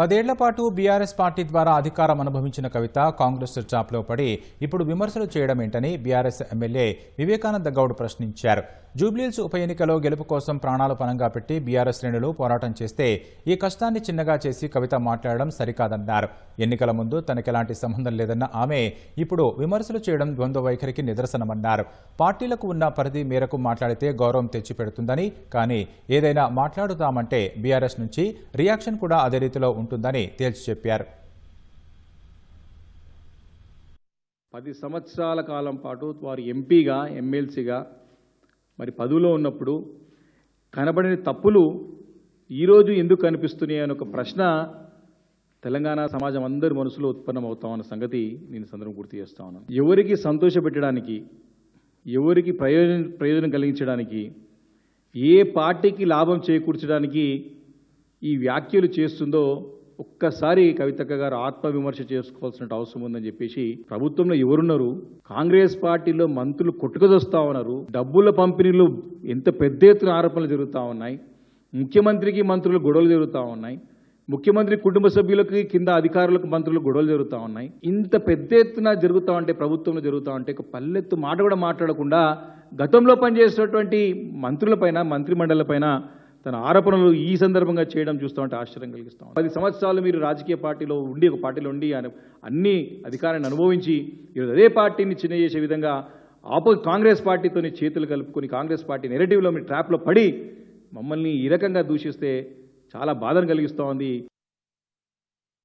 పదేళ్ళ పాటు BRS party ద్వారా అధికారం అనుభవించిన కవిత కాంగ్రెస్ చాప్లో పడి ఇప్పుడు విమర్శలు చేయడం ఏంటని బీఆర్ఎస్ ఎమ్మెల్యే వివేకానంద గౌడ్ ప్రశ్నించారు. జూబ్లీల్స్ ఉప ఎన్నికలో గెలుపు కోసం ప్రాణాలు పనంగా పెట్టి బీఆర్ఎస్ శ్రేణులు పోరాటం చేస్తే ఈ కష్టాన్ని చిన్నగా చేసి కవిత మాట్లాడడం సరికాదన్నారు. ఎన్నికల ముందు తనకెలాంటి సంబంధం లేదన్న ఆమె ఇప్పుడు విమర్శలు చేయడం ద్వంద్వ వైఖరికి నిదర్శనమన్నారు. పార్టీలకు ఉన్న పరిధి మేరకు మాట్లాడితే గౌరవం తెచ్చిపెడుతుందని కానీ ఏదైనా మాట్లాడుతామంటే బీఆర్ఎస్ నుంచి రియాక్షన్ కూడా అదే రీతిలో ఉంటుందని తేల్చి చెప్పారు. పది సంవత్సరాల కాలం పాటు వారు ఎంపీగా ఎమ్మెల్సీగా మరి పదవిలో ఉన్నప్పుడు కనబడిన తప్పులు ఈరోజు ఎందుకు కనిపిస్తున్నాయి అనే ఒక ప్రశ్న తెలంగాణ సమాజం అందరి మనసులో ఉత్పన్నమవుతామన్న సంగతి నేను సందర్భం గుర్తు చేస్తా ఉన్నాను. ఎవరికి సంతోషపెట్టడానికి ఎవరికి ప్రయోజనం ప్రయోజనం కలిగించడానికి ఏ పార్టీకి లాభం చేకూర్చడానికి ఈ వ్యాఖ్యలు చేస్తుందో ఒక్కసారి కవితక్క గారు ఆత్మవిమర్శ చేసుకోవాల్సిన అవసరం ఉందని చెప్పేసి ప్రభుత్వంలో ఎవరున్నారు? కాంగ్రెస్ పార్టీలో మంత్రులు కొట్టుకుదొస్తా ఉన్నారు. డబ్బుల పంపిణీలు ఎంత పెద్ద ఎత్తున ఆరోపణలు జరుగుతూ ఉన్నాయి. ముఖ్యమంత్రికి మంత్రులు గొడవలు జరుగుతూ ఉన్నాయి. ముఖ్యమంత్రి కుటుంబ సభ్యులకి కింద అధికారులకు మంత్రులు గొడవలు జరుగుతూ ఉన్నాయి. ఇంత పెద్ద ఎత్తున జరుగుతూ ఉంటే ప్రభుత్వంలో జరుగుతూ ఉంటే ఒక పల్లెత్తు మాట కూడా మాట్లాడకుండా గతంలో పనిచేసినటువంటి మంత్రులపైన మంత్రిమండలిపైన తన ఆరోపణలు ఈ సందర్భంగా చేయడం చూస్తూ ఉంటే ఆశ్చర్యం కలిగిస్తాం. పది సంవత్సరాలు మీరు రాజకీయ పార్టీలో ఉండి ఒక పార్టీలో ఉండి ఆయన అన్ని అధికారాన్ని అనుభవించి ఈరోజు అదే పార్టీని చిన్న చేసే విధంగా ఆపో కాంగ్రెస్ పార్టీతోని చేతులు కలుపుకొని కాంగ్రెస్ పార్టీ నెరేటివ్లో మీ ట్రాప్లో పడి మమ్మల్ని ఈ రకంగా దూషిస్తే చాలా బాధను కలిగిస్తూ ఉంది.